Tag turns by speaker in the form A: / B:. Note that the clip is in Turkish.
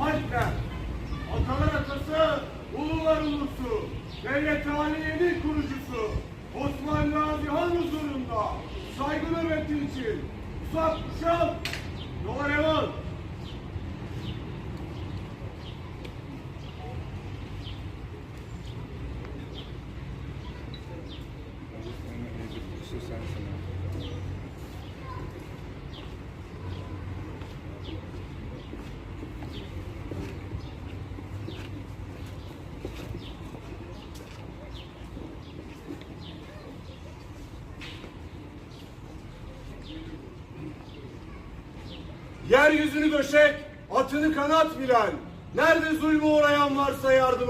A: Alpler, atalar atası, ulular ulusu, devlet aliyenin kurucusu, Osman Gazi Han huzurunda saygı nöbeti için uzak kuşak, Yeryüzünü döşek, atını kanat bilen, nerede zulmü uğrayan varsa yardım